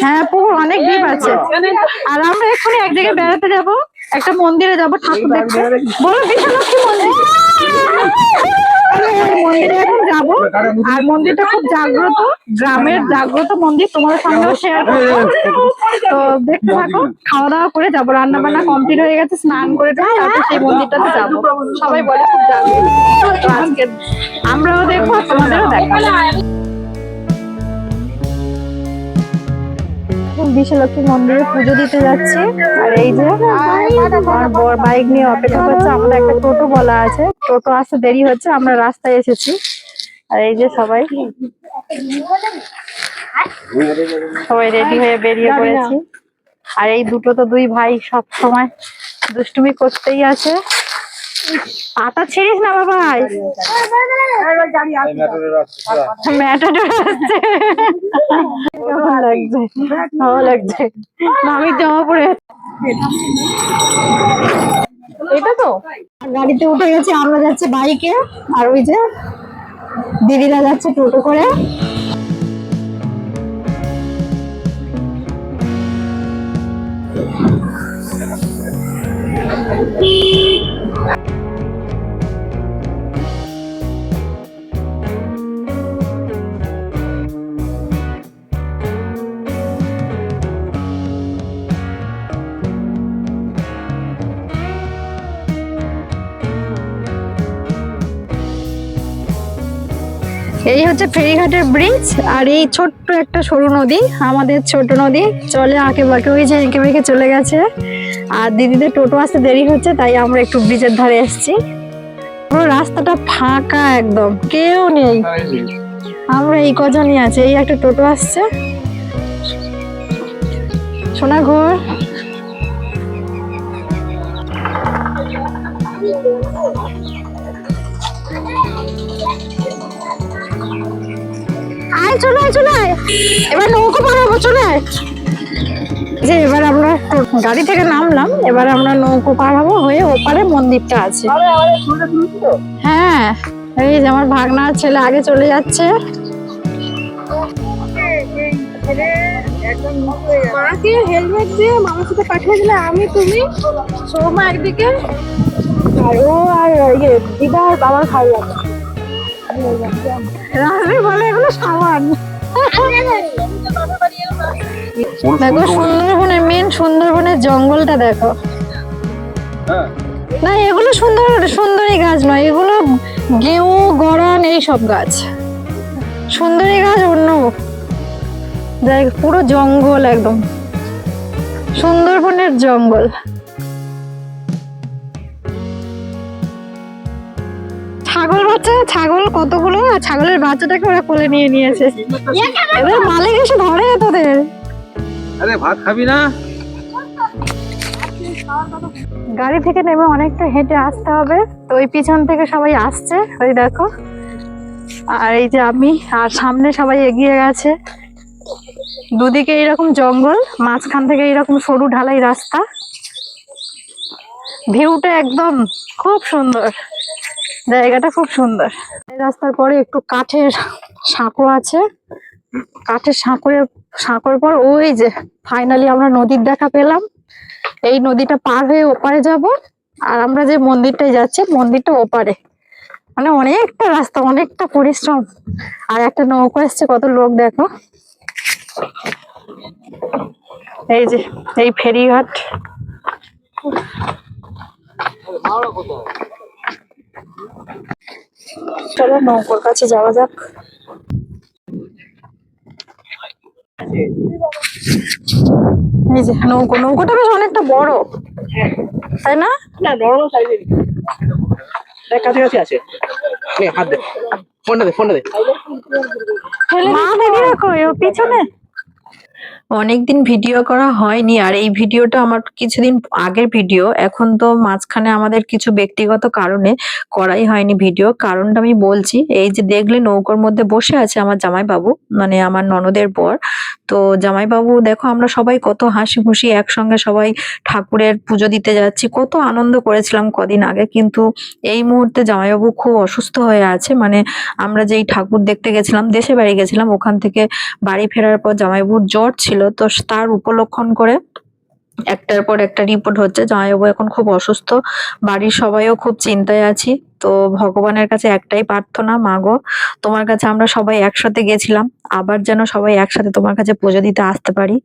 হ্যাঁ পুকুর অনেক দ্বীপ আছে আর আমরা এক্ষুনি এক জায়গায় বেড়াতে যাব একটা মন্দিরে যাব ঠাকুর দেখতে। বলো বিশালক্ষী মন্দির। মন্দিরে এখন যাব। আর মন্দিরটা খুব জাগ্রত গ্রামের জাগ্রত মন্দির তোমাদের সঙ্গেও শেয়ার করব। তো দেখতে থাকো খাওয়া দাওয়া করে যাব রান্না বান্না কমপ্লিট হয়ে গেছে স্নান করে তারপর সেই মন্দিরটাতে যাব। সবাই বলে খুব জাগ্রত। আজকে আমরাও দেখব তোমাদেরও দেখাবো। বিশালক্ষী মন্দিরে পুজো দিতে যাচ্ছি। আর এই যে আমার বর বাইক নিয়ে অপেক্ষা করছে। আমাদের একটা টোটো বলা আছে। টোটো আসতে দেরি হচ্ছে আমরা রাস্তায় এসেছি। আর এই যে সবাই সবাই রেডি হয়ে বেরিয়ে পড়েছি। আর এই দুটো তো দুই ভাই সব সময় দুষ্টুমি করতেই আছে। পাতা ছিড়িস না বাবা। লাগছে? মামির জামা পরে এটা তো? গাড়িতে উঠে গেছে আমরা যাচ্ছে বাইকে। আর ওই যে দিদিরা যাচ্ছে টোটো করে। হচ্ছে ফেরিঘাটের ব্রিজ আর এই ছোট্ট একটা সরু নদী, আমাদের ছোট নদী। চলে আঁকে বাঁকে, ওই যে এঁকে বেঁকে চলে গেছে। আর দিদিদের টোটো আসতে দেরি হচ্ছে, তাই আমরা একটু ব্রিজের ধারে এসেছি। পুরো রাস্তাটা ফাঁকা একদম, কেউ নেই। আমরা এই কজনই আছে, এই একটা টোটো আসছে। সোনা ঘোর আয় চলে আয় চলে আয়। এবার নৌকো পার হব চলে আয়। যে এবার আমরা গাড়ি থেকে নামলাম এবার আমরা নৌকো পার হব হয়ে ওপারে মন্দিরটা আছে। হ্যাঁ এই যে আমার ভাগনার ছেলে আগে চলে যাচ্ছে। মাকে হেলমেট দিয়ে মামার সাথে পাঠিয়ে দিলে আমি তুমি সৌমা একদিকে আর ও আর ইয়ে দিদা আর বাবার খাই যাবে বলে এগুলো সাবান। দেখো সুন্দরবনের মেন সুন্দরবনের জঙ্গলটা দেখো। না এগুলো সুন্দর সুন্দরী গাছ নয় এগুলো গেউ গড়ান এইসব গাছ। সুন্দরী গাছ অন্য। পুরো জঙ্গল একদম। সুন্দরবনের জঙ্গল। ছাগল বাচ্চা ছাগল কতগুলো? আর ছাগলের বাচ্চাটাকে ওরা কোলে নিয়ে নিয়েছে। এবার মালিক এসে ধরে তোদের। আরে ভাত খাবি না? গাড়ি থেকে নেমে অনেকটা হেঁটে আসতে হবে। তো ওই পিছন থেকে সবাই আসছে ওই দেখো। আর এই যে আমি আর সামনে সবাই এগিয়ে গেছে। দুদিকে এইরকম জঙ্গল মাঝখান থেকে এইরকম সরু ঢালাই রাস্তা। ভিউটা একদম খুব সুন্দর। জায়গাটা খুব সুন্দর। রাস্তার পরে একটু কাঠের সাঁকো আছে। কাঠের সাঁকোরে, সাঁকোর পর ওই যে ফাইনালি আমরা নদীর দেখা পেলাম। এই নদীটা পার হয়ে ওপারে যাব আর আমরা যে মন্দিরটায় যাচ্ছি, মন্দিরটা ওপারে। মানে অনেকটা রাস্তা, অনেকটা পরিশ্রম। আর একটা নৌকা এসছে, কত লোক দেখো। এই যে, এই ফেরিঘাট। চলো নৌকোর কাছে যাওয়া যাক। এই যে নৌকো নৌকোটা বেশ অনেকটা বড়। তাই না? না নরমাল সাইজের। কাছাকাছি আছে। নে হাত দে। ফোনটা দে ফোনটা দে। মা রাখো পিছনে। অনেকদিন ভিডিও করা হয়নি আর এই ভিডিওটা আমার কিছুদিন আগের ভিডিও। এখন তো মাঝখানে আমাদের কিছু ব্যক্তিগত কারণে করাই হয়নি ভিডিও। কারণটা আমি বলছি, এই যে দেখলে নৌকোর মধ্যে বসে আছে আমার জামাইবাবু মানে আমার ননদের বর। তো জামাইবাবু, দেখো আমরা সবাই কত হাসি খুশি একসঙ্গে সবাই ঠাকুরের পুজো দিতে যাচ্ছি। কত আনন্দ করেছিলাম কদিন আগে, কিন্তু এই মুহূর্তে জামাইবাবু খুব অসুস্থ হয়ে আছে। মানে আমরা যেই ঠাকুর দেখতে গেছিলাম দেশে বাড়ি গেছিলাম, ওখান থেকে বাড়ি ফেরার পর জামাইবাবুর জ্বর ছিল। তো তার উপলক্ষণ করে একটার পর একটা রিপোর্ট হচ্ছে। জামাইবাবু এখন খুব অসুস্থ। বাড়ির সবাইও খুব চিন্তায় আছি। তো ভগবানের কাছে একটাই প্রার্থনা মাগো তোমার কাছে আমরা সবাই একসাথে গেছিলাম। আবার যেন সবাই একসাথে তোমার কাছে পুজো দিতে আসতে পারি।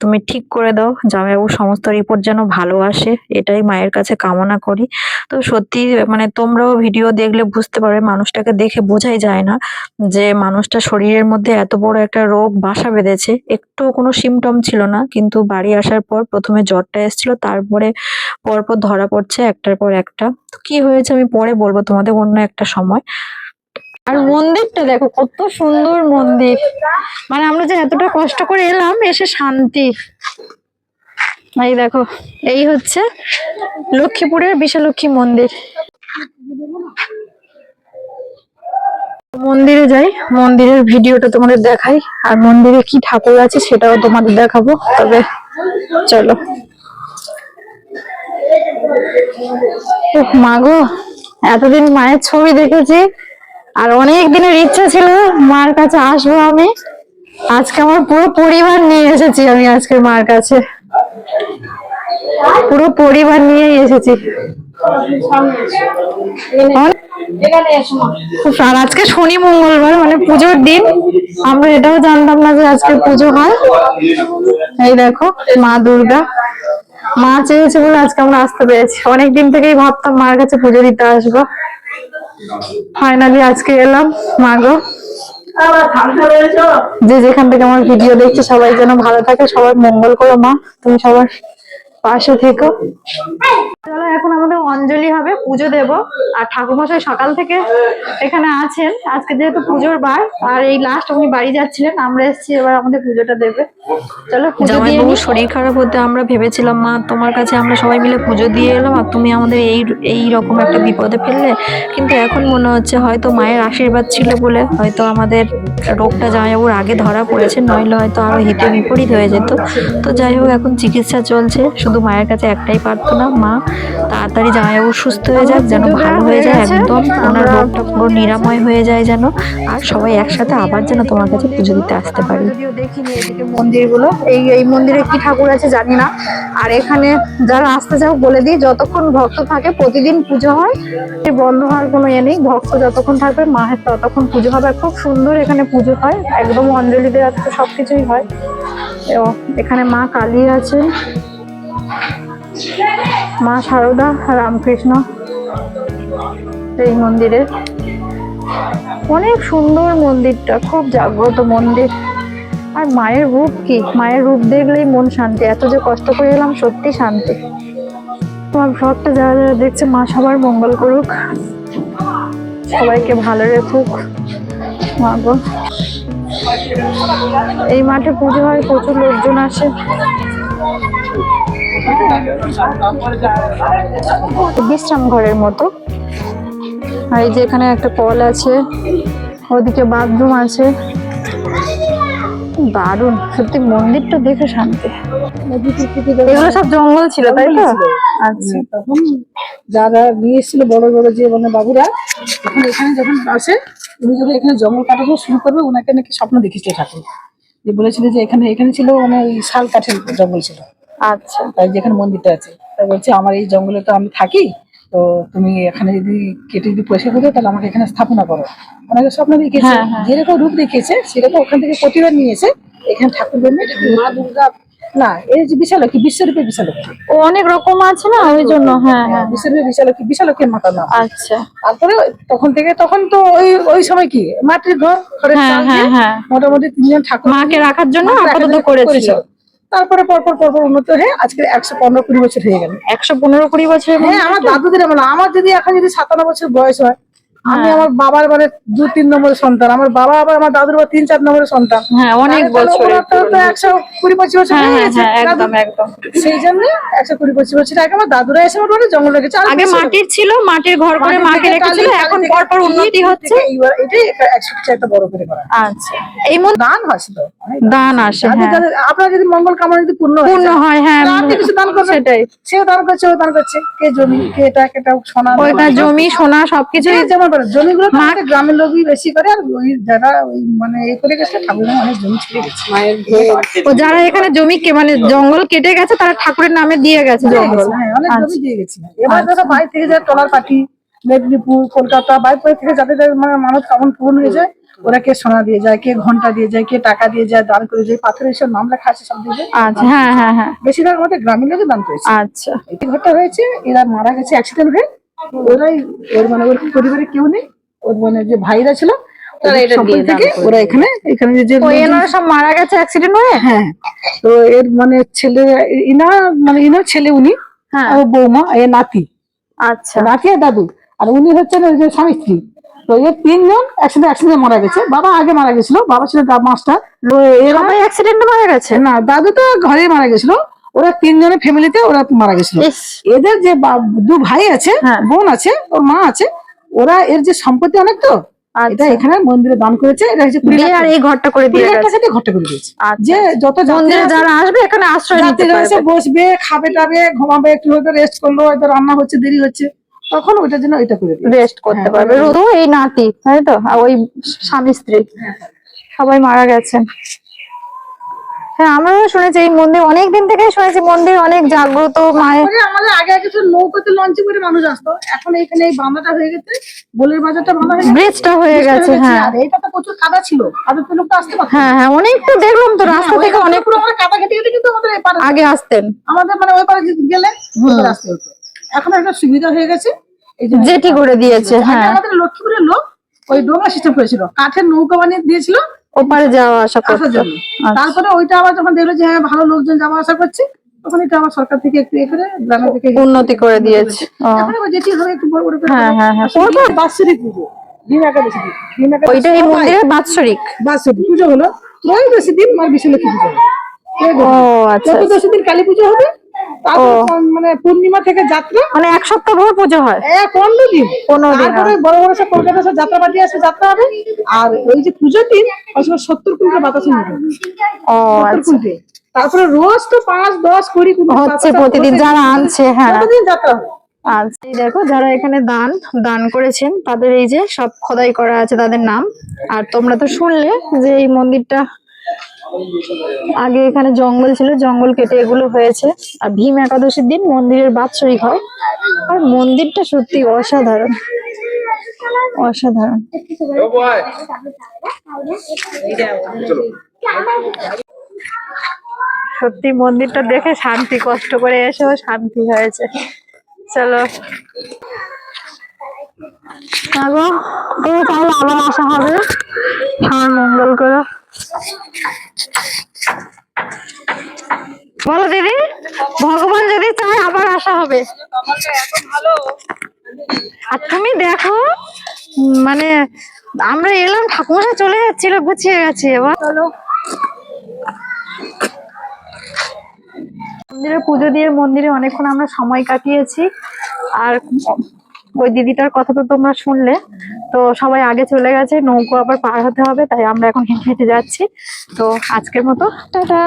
তুমি ঠিক করে দাও, জামাইবাবুর সমস্ত রিপোর্ট যেন ভালো আসে, এটাই মায়ের কাছে কামনা করি। তো সত্যি মানে তোমরাও ভিডিও দেখলে বুঝতে পারবে, মানুষটাকে দেখে বোঝাই যায় না যে মানুষটা শরীরের মধ্যে এত বড় একটা রোগ বাসা বেঁধেছে। একটু কোনো সিমটম ছিল না, কিন্তু বাড়ি আসার পর প্রথমে জ্বরটা এসেছিল, তারপরে পরপর ধরা পড়ছে, একটার পর একটা। তো কি হয়েছে আমি পরে বলব তোমাদের অন্য একটা সময়। আর মন্দিরটা দেখো, কত সুন্দর মন্দির। মানে আমরা যে এতটা কষ্ট করে এলাম, এসে শান্তি। এই দেখো, এই হচ্ছে লক্ষ্মীপুরের বিশালক্ষী মন্দির। মন্দিরে যাই, মন্দিরের ভিডিওটা তোমাদের দেখাই, আর মন্দিরে কি ঠাকুর আছে সেটাও তোমাদের দেখাবো, তবে চলো। মা গো, এতদিন মায়ের ছবি দেখেছি আর অনেক দিনের ইচ্ছা ছিল মার কাছে আসব আমি। আজকে আমার পুরো পরিবার নিয়ে এসেছি আমি আজকে মার কাছে। পুরো পরিবার নিয়েই এসেছি। আর আজকে শনি মঙ্গলবার মানে পুজোর দিন। আমরা এটাও জানতাম না যে আজকে পুজো হয়। এই দেখো মা দুর্গা। মা চেয়েছে বলে আজকে আমরা আসতে পেরেছি। অনেকদিন থেকেই ভাবতাম মার কাছে পুজো দিতে আসব। ফাইনালি আজকে এলাম, মা গো। যে যেখান থেকে আমার ভিডিও দেখছে, সবাই যেন ভালো থাকে, সবাই মঙ্গল করো মা। তুমি সবার পাশে থেকো। অঞ্জলি হবে পুজো দেব। আর ঠাকুরমশাই সকাল থেকে এখানে আছেন। আজকে যেহেতু পুজোর বার আর এই লাস্ট উনি বাড়ি যাচ্ছিলেন আমরা এসেছি এবার আমাদের পুজোটা দেবে। চলো পুজো দিয়ে শরীর খারাপ হতে আমরা ভেবেছিলাম মা তোমার কাছে আমরা সবাই মিলে পুজো দিয়ে এলাম আর তুমি আমাদের এই এই রকম একটা বিপদে ফেললে। কিন্তু এখন মনে হচ্ছে হয়তো মায়ের আশীর্বাদ ছিল বলে হয়তো আমাদের রোগটা জামাইবাবুর আগে ধরা পড়েছে নইলে হয়তো আরও হিতে বিপরীত হয়ে যেত। তো যাই হোক এখন চিকিৎসা চলছে শুধু মায়ের কাছে একটাই প্রার্থনা মা তাড়াতাড়ি জামাইবাবু সুস্থ হয়ে যাক যেন ভালো হয়ে যায় একদম ওনার রোগটা পুরো নিরাময় হয়ে যায় যেন আর সবাই একসাথে আবার যেন তোমার কাছে পুজো দিতে আসতে পারি। দেখিনি এদিকে মন্দিরগুলো এই এই মন্দিরে কি ঠাকুর আছে জানি না। আর এখানে যারা আসতে চাও বলে দিই যতক্ষণ ভক্ত থাকে প্রতিদিন পুজো হয় বন্ধ হওয়ার কোনো ইয়ে নেই। ভক্ত যতক্ষণ থাকবে মায়ের ততক্ষণ পুজো হবে। খুব সুন্দর এখানে পুজো হয় একদম অঞ্জলি দেওয়া থেকে সবকিছুই হয়। এবং এখানে মা কালী আছেন। মা সারদা রামকৃষ্ণ এই মন্দিরে। অনেক সুন্দর মন্দিরটা, খুব জাগ্রত মন্দির। আর মায়ের রূপ কি? মায়ের রূপ দেখলেই মন শান্তি। এত যে কষ্ট করে এলাম, সত্যি শান্তি। তোমার ভ্লগটা যারা যারা দেখছে, মা সবার মঙ্গল করুক। সবাইকে ভালো রেখুক। মা গো। এই মাঠে পুজো হয়, প্রচুর লোকজন আসে। বিশ্রাম ঘরের মতো। আর এই যে এখানে একটা কল আছে, ওদিকে বাথরুম আছে। দারুণ, সত্যি মন্দিরটা দেখে শান্তি। এগুলো সব জঙ্গল ছিল, তাই তো? আচ্ছা। তখন যারা নিয়ে এসেছিল বড় বড় যে মানে বাবুরা, তখন এখানে যখন আসে, উনি যখন এখানে জঙ্গল কাটানো শুরু করবে, ওনাকে নাকি স্বপ্ন দেখিয়েছিল ঠাকুর। যে বলেছিল যে এখানে এখানে ছিল মানে ওই শাল কাঠের জঙ্গল ছিল। আচ্ছা। তাই যেখানে মন্দিরটা আছে। তাই বলছে আমার এই জঙ্গলে তো আমি থাকি তো তুমি এখানে যদি কেটে যদি পয়সা করো তাহলে আমাকে এখানে স্থাপনা করো। ওনাকে স্বপ্ন হ্যাঁ। যেরকম রূপ দেখিয়েছে সেরকম ওখান থেকে প্রতিবার নিয়েছে। এখানে ঠাকুর মা দুর্গা? না এই যে বিশালক্ষী বিশ্বরূপে বিশালক্ষী। ও অনেক রকম আছে না ওই জন্য হ্যাঁ হ্যাঁ। বিশ্বরূপে বিশালক্ষী বিশালক্ষীর মাতার নাম আচ্ছা। তারপরে তখন থেকে তখন তো ওই ওই সময় কি? মাটির ঘর ঘরের হ্যাঁ হ্যাঁ হ্যাঁ। মোটামুটি তিনজন ঠাকুর মাকে রাখার জন্য আপাতত করেছিল। তারপরে পরপর পরপর উন্নত হয়ে আজকে একশো পনেরো কুড়ি বছর হয়ে গেল। একশো পনেরো কুড়ি বছর হ্যাঁ আমার দাদুদের মানে আমার যদি এখন যদি সাতান্ন বছর বয়স হয় আমি আমার বাবার মানে দু তিন নম্বরের সন্তান। আমার বাবা আবার আমার দাদুর আবার তিন চার নম্বরের সন্তান। হ্যাঁ অনেক বছর একশো কুড়ি পঁচিশ বছর হ্যাঁ হ্যাঁ হ্যাঁ একদম। একদম। সেই জন্য একশো কুড়ি পঁচিশ বছর আগে আমার দাদুরা এসে মোটামুটি জঙ্গল রেখেছে। আগে মাটির ছিল মাটির ঘর করে মাকে রেখেছিল এখন উন্নতি হচ্ছে। এইবার এটাই একশো একটা বড় করে করা। আচ্ছা এই মন দান হয় শুধু। দান। আসে হ্যাঁ। আপনার যদি মঙ্গল কামনা যদি পূর্ণ পূর্ণ হয় হ্যাঁ কিছু দান করবেন। সেটাই। সেও দান করছে ও দান করছে। কে জমি কে এটা কেটা সোনা ওইটা জমি সোনা সবকিছু যেমন বলে জমিগুলো আমাদের গ্রামের লোকই বেশি করে আর ওই যারা ওই মানে এ করে গেছে ঠাকুরের অনেক জমি ছেড়ে গেছে। মায়ের ও যারা এখানে জমি কে- মানে জঙ্গল কেটে গেছে তারা ঠাকুরের নামে দিয়ে গেছে জঙ্গল। হ্যাঁ অনেক আচ্ছা। জমি দিয়ে গেছে। এবার ধরো বাইরে থেকে যায় টলার পার্টি মেদিনীপুর কলকাতা বাইরে থেকে যাদের মানে মানুষ কেমন পূরণ হয়ে যায় ওরা কে সোনা দিয়ে যায় কে ঘণ্টা দিয়ে যায় কে টাকা দিয়ে যায় দান করে যায় পাথরের সব নাম লেখা আছে সব দিয়ে আচ্ছা হ্যাঁ হ্যাঁ হ্যাঁ। বেশিরভাগ আমাদের গ্রামীণ লোকে দান করেছে। আচ্ছা। এই ঘরটা হয়েছে এরা মারা গেছে অ্যাক্সিডেন্ট হয়ে ওরাই ওর মানে ওর পরিবারে কেউ নেই ওর মানে যে ভাইরা ছিল ওরা এখানে এখানে যে সব মারা গেছে অ্যাক্সিডেন্ট হয়ে? হ্যাঁ তো এর মানে ছেলে ইনা মানে ইনার ছেলে উনি হ্যাঁ। আর বৌমা এ নাতি। আচ্ছা। নাতি আর দাদু। আর উনি হচ্ছেন ওই যে স্বামী স্ত্রী। তো এর তিনজন একসাথে একসাথে মারা গেছে। বাবা আগে মারা গেছিল বাবা ছিল মাস্টার এরা অ্যাক্সিডেন্টে মারা গেছে? না দাদু তো ঘরে মারা গেছিল। ওরা তিনজনের ফ্যামিলিতে ওরা মারা গেছিল। এদের যে দু ভাই আছে হ্যাঁ। বোন আছে ওর মা আছে ওরা এর যে সম্পত্তি অনেক তো এটা আচ্ছা এখানে মন্দিরে দান করেছে এটা হচ্ছে কুড়ি আর এই ঘরটা করে দিয়ে গেছে। ঘরটা করে দিয়েছে। আচ্ছা। যে যত মন্দিরে যারা আসবে এখানে আশ্রয় নিতে এসে পারবে। বসবে খাবে টাবে ঘুমাবে একটু হয়তো রেস্ট করল হয়তো রান্না হচ্ছে দেরি হচ্ছে তখন ওইটার জন্য এটা করে রেস্ট করতে হ্যাঁ, পারবে। রোদু এই নাতি তাই তো? আর ওই স্বামী স্ত্রী। সবাই মারা গেছেন। হ্যাঁ আমরাও শুনেছি এই মন্দির অনেক দিন থেকেই শুনেছি মন্দির অনেক জাগ্রত মায়ের আমাদের আগে আগে তো নৌকোতে লঞ্চে করে মানুষ আসতো। এখন এখানে এই বাঁধাটা হয়ে গেছে বোলের বাজারটা বাঁধা হয়ে ব্রিজটা হয়ে গেছে হ্যাঁ। আর এইটা তো প্রচুর কাদা ছিল কাদা তো লোকটা আসতে পারতো। হ্যাঁ হ্যাঁ অনেকটা দেখলাম তো রাস্তা থেকে অনেক পুরো আমরা কাদা কেটে কেটে কিন্তু আমাদের এপারে আগে আসতেন। আমাদের মানে ওই পারে গেলে ওই আসতে হতো। এখন একটা সুবিধা হয়ে গেছে জেটি করে দিয়েছে হ্যাঁ। আমাদের লক্ষ্মীপুরের লোক ওই ডোঙা সিস্টেম করেছিল। কাঠের নৌকা বানিয়ে দিয়েছিল ওপারে যাওয়া আসা করতো আচ্ছা। তারপরে ওইটা আবার যখন দেখল যে হ্যাঁ ভালো লোকজন যাওয়া আসা করছে তখন এটা আবার সরকার থেকে একটু এ করে গ্রামের থেকে উন্নতি করে দিয়েছে এখন আবার যেটি হবে একটু বড় বড় হ্যাঁ, হ্যাঁ, হ্যাঁ। করবে। বাৎসরিক পুজো ওইটা এই মন্দিরের বাৎসরিক বাৎসরিক পুজো হলো দিন মার বিশ্বলক্ষ্মী পুজো। ও আচ্ছা চতুর্দশী দিন কালী পুজো হবে। মানে পূর্ণিমা থেকে যাত্রা? মানে এক সপ্তাহ ভোর পুজো হয়। এক পনেরো দিন। পনেরো দিন, তারপরে বড় বড় সব কলকাতা সব যাত্রা পার্টি আসে যাত্রা হবে। আর ওই যে পুজোর দিন সময় সত্তর কুইন্টাল বাতাস ও আচ্ছা। কুইন্টাল। তারপরে রোজ তো পাঁচ দশ কুড়ি হচ্ছে প্রতিদিন যারা আনছে হ্যাঁ। প্রতিদিন যাত্রা হবে। আচ্ছা দেখো যারা এখানে দান দান করেছেন তাদের এই যে সব খোদাই করা আছে তাদের নাম। আর তোমরা তো শুনলে যে এই মন্দিরটা আগে এখানে জঙ্গল ছিল, জঙ্গল কেটে এগুলো হয়েছে। আর ভীম একাদশীর দিন মন্দিরের বাৎসরিক হয়। আর মন্দিরটা সত্যি অসাধারণ। অসাধারণ। সত্যি মন্দিরটা দেখে শান্তি, কষ্ট করে এসেও শান্তি হয়েছে। চলো। তাহলে আবার আসা হবে। আমার মঙ্গল করো। বলো দিদি, ভগবান যদি চায় আবার আসা হবে। আর তুমি দেখো মানে আমরা এলাম ঠাকুমা চলে যাচ্ছিল, গুছিয়ে গেছে। এবার মন্দিরে পুজো দিয়ে মন্দিরে অনেকক্ষণ আমরা সময় কাটিয়েছি। আর ওই দিদিটার কথা তো তোমরা শুনলে। তো সবাই আগে চলে গেছে, নৌকো আবার পার হতে হবে, তাই আমরা এখন হেঁটে হেঁটে যাচ্ছি। তো আজকের মতো, টাটা।